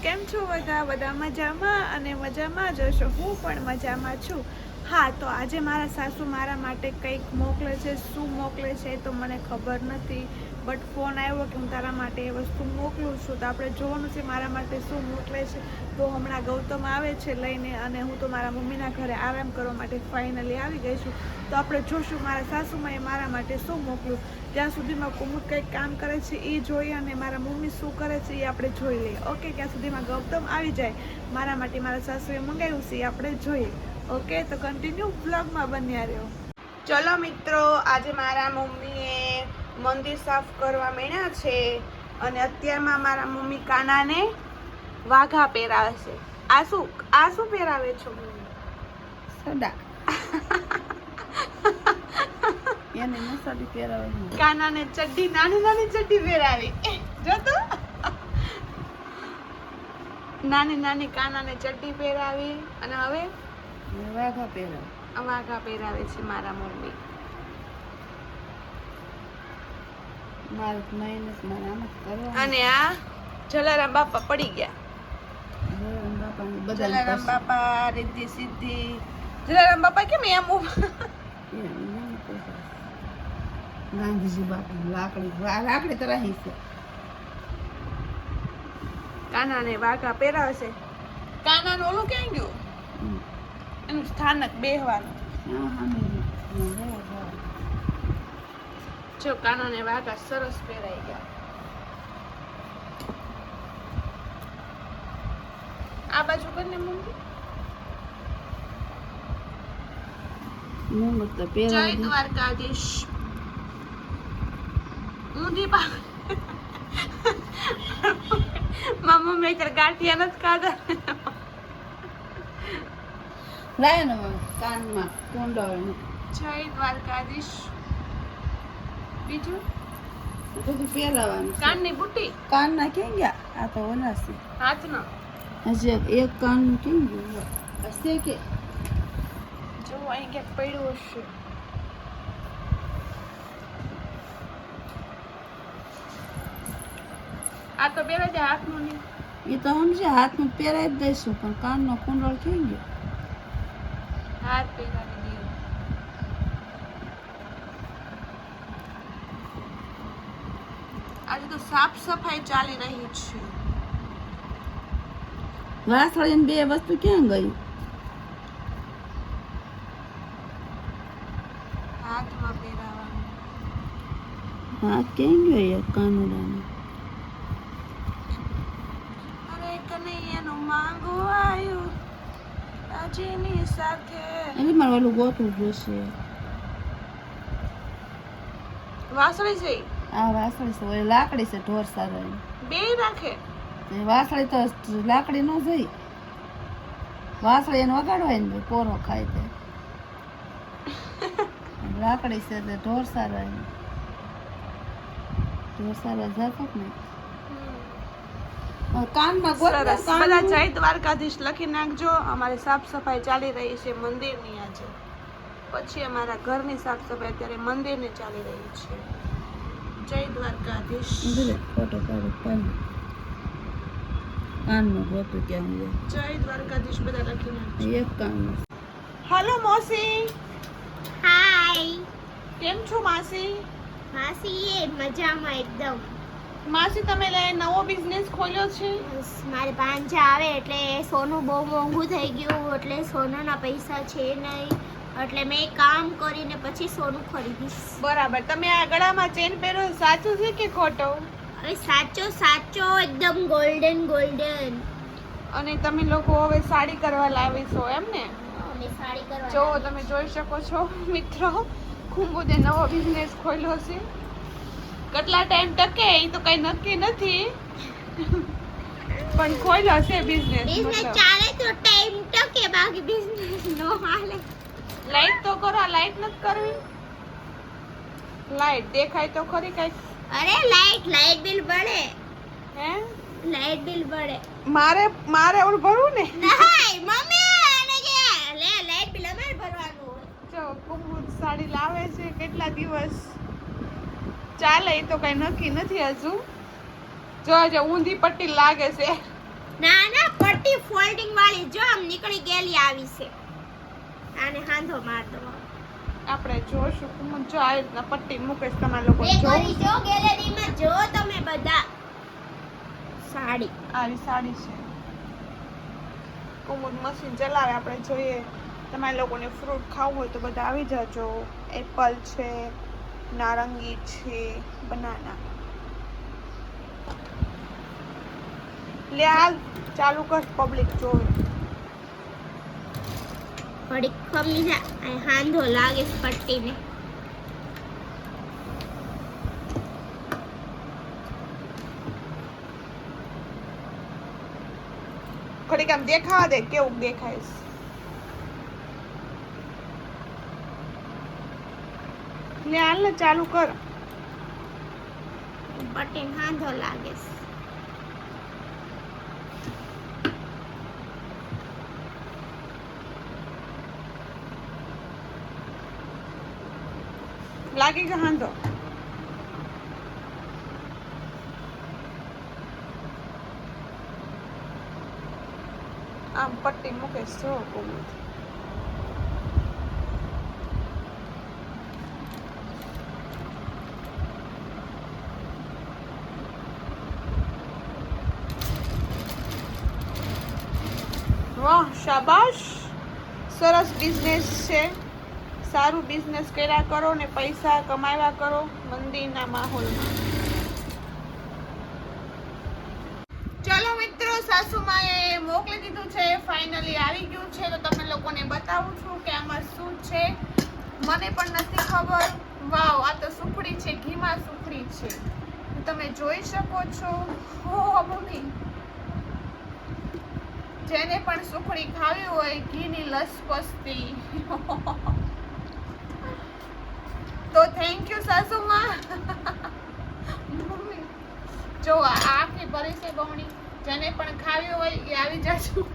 Friends કેમ છો બધા? બધા મજામાં અને મજામાં જ હશો? હું પણ મજામાં છું. હા, તો આજે મારા સાસુ મારા માટે કંઈક મોકલે છે. શું મોકલે છે તો મને ખબર નથી. બટ ફોન આવ્યો કે હું તારા માટે એ વસ્તુ મોકલું છું. તો આપણે જોવાનું છે મારા માટે શું મોકલે છે. તો હમણાં ગૌતમ આવે છે લઈને અને હું તો મારા મમ્મીના ઘરે આરામ કરવા માટે ફાઇનલી આવી ગઈ છું. તો આપણે જોશું મારા સાસુમાએ મારા માટે શું મોકલું. ત્યાં સુધીમાં કુમુદ કંઈક કામ કરે છે એ જોઈએ અને મારા મમ્મી શું કરે છે એ આપણે જોઈ લઈએ. ઓકે ત્યાં સુધીમાં ગૌતમ આવી જાય. મારા માટે મારા સાસુએ મંગાવ્યું છે એ આપણે જોઈએ. ઓકે તો કન્ટિન્યુ બ્લોગમાં બન્યા રહ્યો. ચલો મિત્રો, આજે મારા મમ્મીએ મંદિર સાફ કરવા માંડ્યા છે અને અત્યારમાં મારા મમ્મી કાનાને વાઘા પહેરાવે છે. આ શું આ શું પહેરાવે છો મમ્મી? સડા એને મસાલી પહેરાવે કાનાને ચડ્ડી નાની નાની ચડ્ડી પહેરાવી. જો તો. નાની નાની કાનાને ચડ્ડી પહેરાવી અને હવે વાઘા પહેરાવે. વાઘા પહેરાવે છે મારા મમ્મી મારે મહેનત મારે આમ જ કરવા અને આ જલારામ બાપા પડી ગયા. જલારામ બાપાને બધા જલારામ બાપા રીતિ સિદ્ધિ. જલારામ બાપા કેમ એમ ગાંધીજી બાપા લાકડી લાકડી તો રહી છે. કાનાને વાઘા પહેરાવશે કાનાનું ઓલું ક્યાં ગયું. એનું સ્થાનક બેહવાનું હા, સામે જ. હા, હા, હા. જો કાનાને વાઘા સરસ પહેરાઈ ગયા. આ બાજુ કરીને મમ્મી તો જય. દ્વારકાધીશ. ઊંધી પા મારા મમ્મી અત્યારે ગાંઠિયા નથી ખાધા. લાય ને કાનમાં કુંડાળીને. જય દ્વારકાધીશ. બીજું? બધું પહેરાવાનું કાનની બુટ્ટી કાનના ગયા? આ તો ઓલા છે હાથનો? હજી એક- કાનનું કેમ ગયું? હશે કે? જો અહીં ક્યાંક પડ્યું હશે. આ તો પહેલા જ હાથનું નહીં એ તો સમજે હાથનું પહેરાવી જ દઈશું પણ કાનનો કુંડળ કેમ ગયો? હાથ પહેરાવી આજે તો સાફ સફાઈ ચાલી રહી છે. વાસળીને બે વસ્તુ ક્યાં ગઈ? હાથમાં પહેરાવાનું હાથ કેમ ગયો કાનુડાનો? અરે કનૈયાનું માંગુ આવ્યું. રાજીની સાથે એટલે મારે ગોતું જોશે. વાસળી છે. આ વાસળી છે ઓલી લાકડી છે ઢોર સારો બે રાખે? એ વાસળી તો લાકડી ન જઈ. વાસળી એને વગાડવાય ને પોરો ખાય તે. લાકડી છે એટલે ઢોર સારો એને ઢોર સારા જતો ને કાનમાં ગોત બધા જય દ્વારકાધીશ લખી નાખજો. અમારે સાફ સફાઈ ચાલી રહી છે મંદિરની આજે. પછી અમારા ઘરની સાફ સફાઈ અત્યારે મંદિરની ચાલી રહી છે. જય દ્વારકાધીશ. ફોટો પાડી પાડી. કાનમાં ગોતું ક્યાં જય દ્વારકાધીશ બધા લખી એક હાલો મોસી. હાય કેમ છો માસી? માસી એ મજામાં એકદમ. માસી તમે નવો બિઝનેસ ખોલ્યો છે? મારે પાંજા આવે એટલે સોનું બહુ મોંઘું થઈ ગયું એટલે સોનાના પૈસા છે નહીં. એટલે મેં કામ કરીને પછી સોનું ખરીદીશ. બરાબર. તમે આ ગળામાં ચેન પહેરો સાચું છે કે ખોટો? હવે સાચો સાચો એકદમ ગોલ્ડન ગોલ્ડન અને તમે લોકો હવે સાડી કરવા લાવીશો એમ ને? સાડી કરવા જો તમે જોઈ શકો છો મિત્રો ખુંબુદે નવો બિઝનેસ ખોલ્યો છે. કેટલા ટાઈમ ટકે એ તો કઈ નક્કી નથી. પણ ખોલ્યો છે બિઝનેસ બિઝનેસ ચાલે તો ટાઈમ ટકે બાકી બિઝનેસ નો હાલે. લાઈટ તો કરો લાઈટ નથી કરવી. લાઈટ દેખાય તો ખરી કઈ. અરે લાઈટ લાઈટ બિલ ભરે હે? લાઈટ બિલ ભરે મારે મારે ઓર ભરવું ને? નહીં મમ્મી આને કે લે લાઈટ બિલ અમારે ભરવાનું જો કુમુદ સાડી લાવે છે કેટલા દિવસ? ચાલે એ તો કઈ નક્કી નથી હજુ. જો જો ઊંધી પટ્ટી લાગે છે. ના ના પટ્ટી ફોલ્ડિંગ વાળી જો આમ નીકળી ગયેલી આવી છે. આને હાંધો મારતો. આપણે જોશું. હું જો આ રીતના પટ્ટી મૂકીશ તમારા લોકો જો જો ગેલેરીમાં જો તમે બધા. સાડી. આવી સાડી છે. કુમુદ મશીન ચલાવે આપણે જોઈએ. તમારે લોકોને ફ્રૂટ ખાવું હોય તો બધા આવી જજો. એપલ છે નારંગી છે બનાના લે હાલ ચાલુ કર પબ્લિક જોવે. ઘડીક ખમી જા હાંધો લાગે પટ્ટીને. ઘડીક આમ દેખાવા દે કેવું દેખાય લે હાલ ને ચાલુ કર. પટ્ટીને હાંધો લાગે છે. લાગી ગયો હાંધો. આમ પટ્ટી મૂકે છો કુમુદ વાહ શાબાશ. સરસ બિઝનેસ છે. સારું બિઝનેસ કર્યા કરો ને પૈસા કમાવ્યા કરો મંદિરના માહોલમાં. ચલો મિત્રો સાસુમાએ મોકલી દીધું છે ફાઇનલી આવી ગયું છે. તો તમે લોકોને બતાવું છું કે આમાં શું છે. મને પણ નથી ખબર. વાવ, આ તો સુખડી છે, ઘીમાં સુખડી છે. તમે જોઈ શકો છો. હો મમ્મી જેને પણ સુખડી ખાવી હોય, ઘીની લસપસતી. તો થેન્ક યુ સાસુમાં. જો આ આખી ભરી છે બમણી જેને પણ ખાવી હોય એ આવી જજો